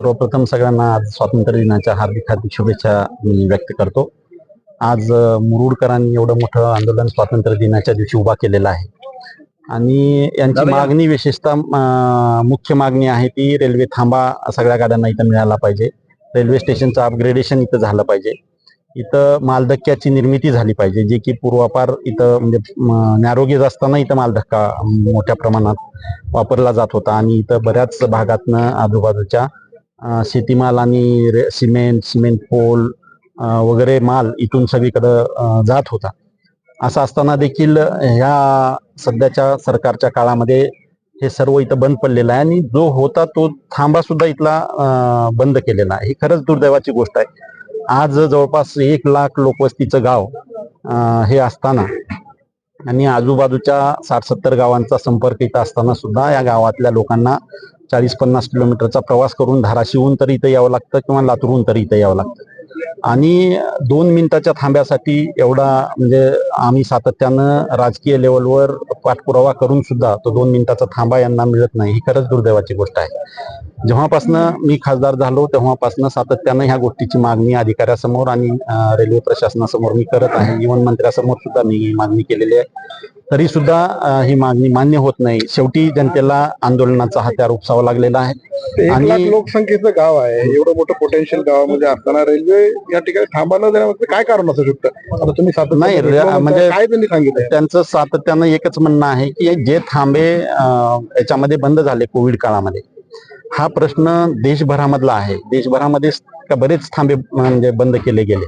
सर्वप्रथम सगळ्यांना आज स्वातंत्र्य दिनाच्या हार्दिक हार्दिक शुभेच्छा मी व्यक्त करतो. आज मुरुडकरांनी एवढं मोठं आंदोलन स्वातंत्र्य दिनाच्या दिवशी उभा केलेलं आहे. आणि यांची मागणी विशेषतः मुख्य मागणी आहे ती रेल्वे थांबा सगळ्या गाड्यांना इथं मिळाला पाहिजे. रेल्वे स्टेशनचं अपग्रेडेशन इथं झालं पाहिजे. इथं मालधक्क्याची निर्मिती झाली पाहिजे जे की पूर्वापार इथं म्हणजे नॅरोगेज असताना इथं मालधक्का मोठ्या प्रमाणात वापरला जात होता. आणि इथं बऱ्याच भागातनं आजूबाजूच्या शेतीमाल आणि रे- सिमेंट सिमेंट पोल वगैरे माल इथून सगळीकडं जात होता. असं असताना देखील ह्या सध्याच्या सरकारच्या काळामध्ये हे सर्व इथं बंद पडलेलं आहे आणि जो होता तो थांबा सुद्धा इथला बंद केलेला आहे. ही खरंच दुर्दैवाची गोष्ट आहे. आज जवळपास एक लाख लोकवस्तीचं गाव हे असताना आणि आजूबाजूच्या साठ सत्तर गावांचा संपर्क इथं असताना सुद्धा या गावातल्या लोकांना चाळीस पन्नास किलोमीटरचा प्रवास करून धाराशिवून तरी इथं यावं लागतं किंवा लातूरहून तरी इथं यावं लागतं. आणि दोन मिनिटाच्या थांब्यासाठी एवढा म्हणजे आम्ही सातत्यानं राजकीय लेवलवर पाठपुरावा करून सुद्धा तो दोन मिनिटाचा थांबा यांना मिळत नाही. ही खरंच दुर्दैवाची गोष्ट आहे. जेव्हापासनं मी खासदार झालो तेव्हापासनं सातत्यानं ह्या गोष्टीची मागणी अधिकाऱ्यासमोर आणि रेल्वे प्रशासनासमोर मी करत आहे. जीवन मंत्र्यासमोर सुद्धा मी ही मागणी केलेली आहे. तरी सुद्धा ही मागणी मान्य होत नाही. शेवटी जनतेला आंदोलनाचा हत्यार उपसावा लागलेला आहे. आणि- लोकसंख्येचं गाव आहे. एवढं मोठं पोटेन्शियल गावामध्ये असताना रेल्वे या ठिकाणी थांबा न देण्यामध्ये काय कारण असू शकतं? आता तुम्ही नाही, म्हणजे- काय त्यांनी सांगितलं त्यांचं सातत्यानं एकच म्हणणं आहे की जे थांबे याच्यामध्ये बंद झाले कोविड काळामध्ये. हा प्रश्न देशभरामधला आहे. देशभरामध्ये बरेच थांबे म्हणजे बंद केले गेले.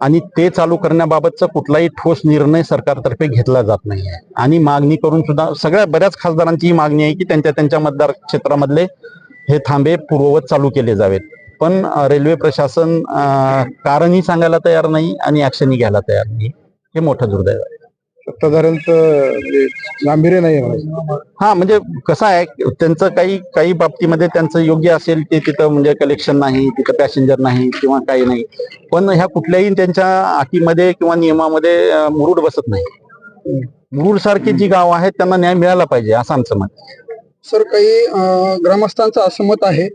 आणि ते चालू करण्याबाबतचा कुठलाही ठोस निर्णय सरकारतर्फे घेतला जात नाही आहे आणि मागणी करून सुद्धा सगळ्या बऱ्याच खासदारांची ही मागणी आहे की त्यांच्या त्यांच्या मतदार क्षेत्रामधले हे थांबे पूर्ववत चालू केले जावेत. पण रेल्वे प्रशासन कारणही सांगायला तयार नाही आणि ऍक्शनही घ्यायला तयार नाही. हे मोठं दुर्दैव आहे. सत्ताधाऱ्यांचं म्हणजे गांभीर्य नाही म्हणायचं. हा म्हणजे कसं आहे त्यांचं काही काही बाबतीमध्ये त्यांचं योग्य असेल की तिथं म्हणजे कलेक्शन नाही तिथं पॅसेंजर नाही किंवा काही नाही. पण ह्या कुठल्याही त्यांच्या अटीमध्ये किंवा नियमामध्ये मुरुड बसत नाही. मुरुड सारखी जी गाव आहेत त्यांना न्याय मिळाला पाहिजे असं आमचं मत आहे. सर काही ग्रामस्थांचं असं मत आहे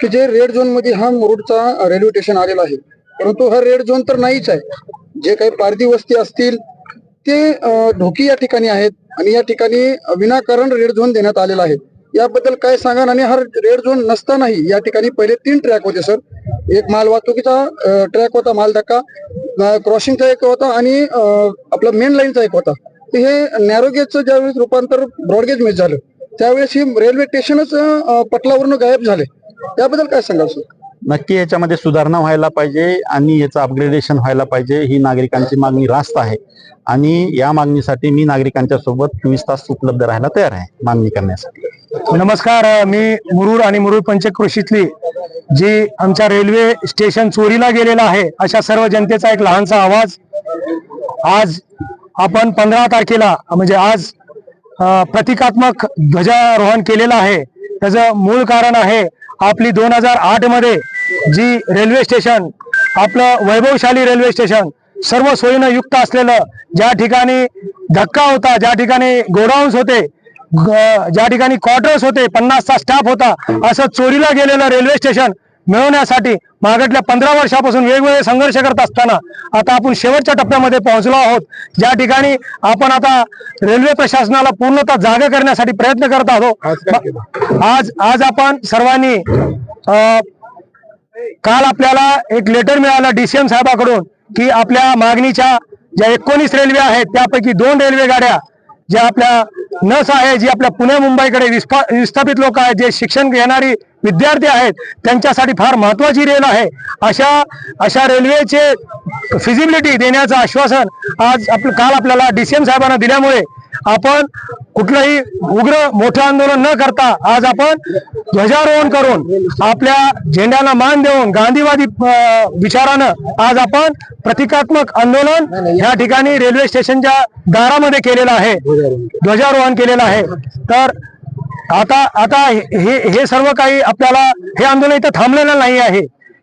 की जे रेड झोनमध्ये हा मुरुडचा रेल्वे स्टेशन आलेला आहे. परंतु हा रेड झोन तर नाहीच आहे. जे काही पारधी वस्ती असतील ते धोके ढोकी या ठिकाणी आहेत आणि या ठिकाणी विनाकारण रेड झोन देण्यात आलेला आहे. याबद्दल काय सांगा आणि हा रेड झोन नसतानाही या ठिकाणी पहिले तीन ट्रॅक होते सर. एक माल वाहतुकीचा ट्रॅक होता माल धक्का क्रॉसिंगचा एक होता आणि आपला मेन लाईनचा एक होता. हे नॅरोगेजचं ज्यावेळेस रूपांतर ब्रॉडगेजमध्ये झालं त्यावेळेस ही रेल्वे स्टेशनच पटलावरून गायब झाले. त्याबद्दल काय सांगाल सर? नक्की याच्यामध्ये सुधारणा व्हायला पाहिजे आणि याचं अपग्रेडेशन व्हायला पाहिजे ही नागरिकांची मागणी रास्त आहे. आणि या मागणीसाठी मी नागरिकांच्या सोबत चोवीस तास उपलब्ध राहायला तयार आहे मागणी करण्यासाठी. नमस्कार मी मुरुड आणि मुरुड कृषीतली जी आमच्या रेल्वे स्टेशन चोरीला गेलेला आहे अशा सर्व जनतेचा एक लहानसा आवाज. आज आपण पंधरा तारखेला म्हणजे आज प्रतिकात्मक ध्वजारोहण केलेलं आहे. त्याचं मूळ कारण आहे आपली दोन हजार आठमध्ये जी रेल्वे स्टेशन आपलं वैभवशाली रेल्वे स्टेशन सर्व सोयीनं युक्त असलेलं ज्या ठिकाणी धक्का होता ज्या ठिकाणी गोडाऊन्स होते ज्या ठिकाणी क्वार्टर्स होते पन्नासचा स्टाफ होता असं चोरीला गेलेलं रेल्वे स्टेशन मिळवण्यासाठी मागटल्या पंधरा वर्षापासून वेगवेगळे संघर्ष करत असताना आता आपण शेवटच्या टप्प्यामध्ये पोहोचलो आहोत. ज्या ठिकाणी आपण आता रेल्वे प्रशासनाला पूर्णतः जागा करण्यासाठी प्रयत्न करत आहोत. आज आज आपण सर्वांनी काल आपल्याला एक लेटर मिळालं डीसीएम साहेबाकडून की आपल्या मागणीच्या ज्या एकोणीस रेल्वे आहेत त्यापैकी दोन रेल्वे गाड्या ज्या आपल्या नस आहे जी आपल्या पुणे मुंबईकडे विस्फा विस्थापित लोक आहेत जे शिक्षण घेणारी विद्यार्थी आहेत त्यांच्यासाठी फार महत्वाची रेल आहे. अशा अशा रेल्वेचे फिजिबिलिटी देण्याचं आश्वासन आज आप काल आपल्याला डी सी एम साहेबांना दिल्यामुळे आपण कुठलंही उग्र मोठं आंदोलन न करता आज आपण ध्वजारोहण करून आपल्या झेंड्याला मान देऊन गांधीवादी विचारानं आज आपण प्रतिकात्मक आंदोलन या ठिकाणी रेल्वे स्टेशनच्या दारामध्ये केलेलं आहे. ध्वजारोहण केलेलं आहे. तर आता आता हे हे सर्व काही आपल्याला हे आंदोलन इथं थांबलेलं नाही आहे.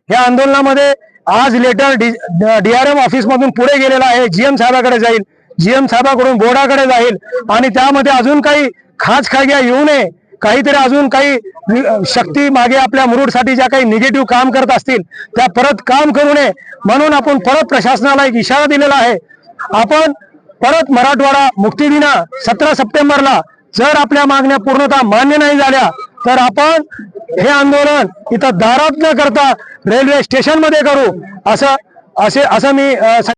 या आंदोलनामध्ये आज लेटर डीआरएम एम ऑफिसमधून पुढे गेलेला आहे. जीएम साहेबाकडे जाईल. जीएम साहेबांकडून बोर्डाकडे जाईल आणि त्यामध्ये अजून काही खास खाग्या येऊ नये काहीतरी अजून काही शक्ती मागे आपल्या मुरुडसाठी ज्या काही निगेटिव्ह काम करत असतील त्या परत काम करू नये म्हणून आपण परत प्रशासनाला एक इशारा दिलेला आहे. आपण परत मराठवाडा मुक्तीदिना सतरा सप्टेंबरला जर आपल्या मागण्या पूर्णतः मान्य नाही झाल्या तर आपण हे आंदोलन इथं दारात न करता रेल्वे स्टेशनमध्ये करू असं असे असं मी